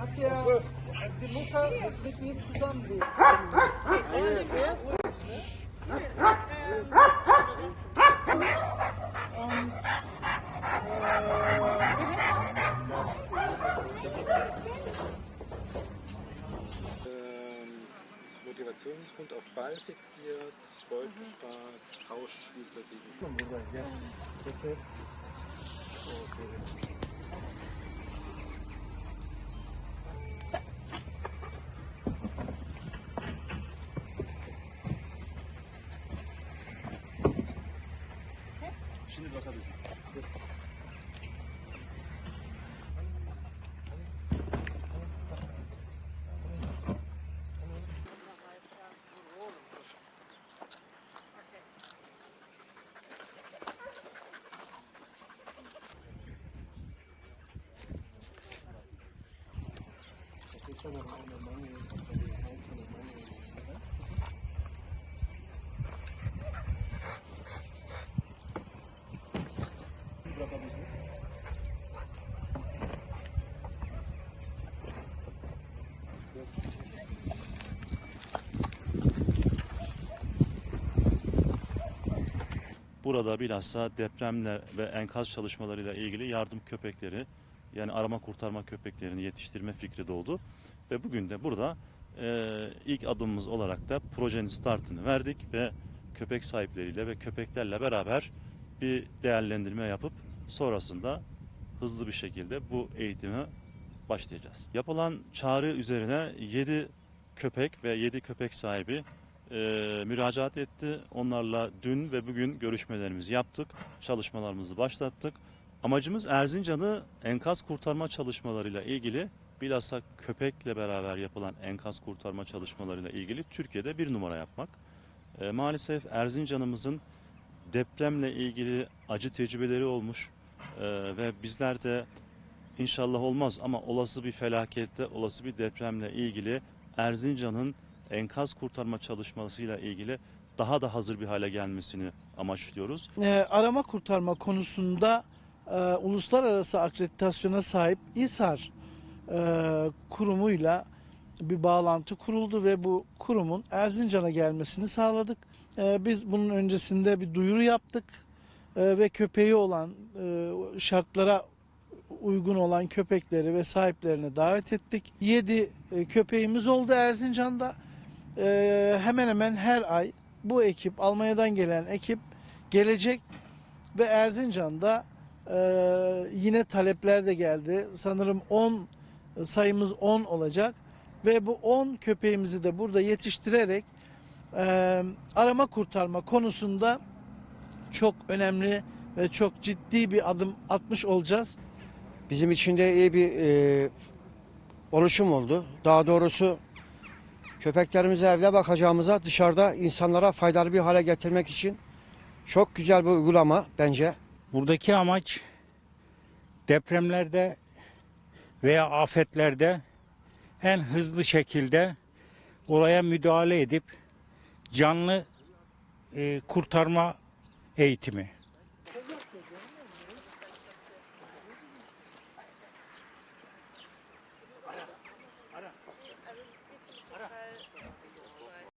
hat ja die Mutter mit ihm zusammenlebt. Motivationsgrund auf Ball fixiert, Beutel stark, Tausch, Ja, gegen. Getir. Okay. Şimdi bakabiliriz. Burada bilhassa depremle ve enkaz çalışmalarıyla ilgili yardım köpekleri yani arama kurtarma köpeklerini yetiştirme fikri doğdu. Ve bugün de burada e, ilk adımımız olarak da projenin startını verdik ve köpek sahipleriyle ve köpeklerle beraber bir değerlendirme yapıp sonrasında hızlı bir şekilde bu eğitime başlayacağız. Yapılan çağrı üzerine 7 köpek ve 7 köpek sahibi e, müracaat etti. Onlarla dün ve bugün görüşmelerimizi yaptık. Çalışmalarımızı başlattık. Amacımız Erzincan'ı enkaz kurtarma çalışmalarıyla ilgili bilhassa köpekle beraber yapılan enkaz kurtarma çalışmalarıyla ilgili Türkiye'de bir numara yapmak. E, maalesef Erzincan'ımızın depremle ilgili acı tecrübeleri olmuş E, ve bizler de inşallah olmaz ama olası bir felakette, olası bir depremle ilgili Erzincan'ın enkaz kurtarma çalışmasıyla ilgili daha da hazır bir hale gelmesini amaçlıyoruz. e, arama kurtarma konusunda e, uluslararası akreditasyona sahip İSAR e, kurumuyla bir bağlantı kuruldu ve bu kurumun Erzincan'a gelmesini sağladık. E, biz bunun öncesinde bir duyuru yaptık E, ve köpeği olan e, şartlara uygun olan köpekleri ve sahiplerini davet ettik. 7 köpeğimiz oldu Erzincan'da. E, hemen hemen her ay bu ekip Almanya'dan gelen ekip gelecek ve Erzincan'da e, yine talepler de geldi. Sanırım 10 sayımız 10 olacak ve bu 10 köpeğimizi de burada yetiştirerek e, arama kurtarma konusunda çok önemli ve çok ciddi bir adım atmış olacağız. Bizim için de iyi bir e, oluşum oldu. Daha doğrusu köpeklerimize evde bakacağımıza dışarıda insanlara faydalı bir hale getirmek için çok güzel bir uygulama bence. Buradaki amaç depremlerde veya afetlerde en hızlı şekilde olaya müdahale edip canlı e, kurtarma eğitimi.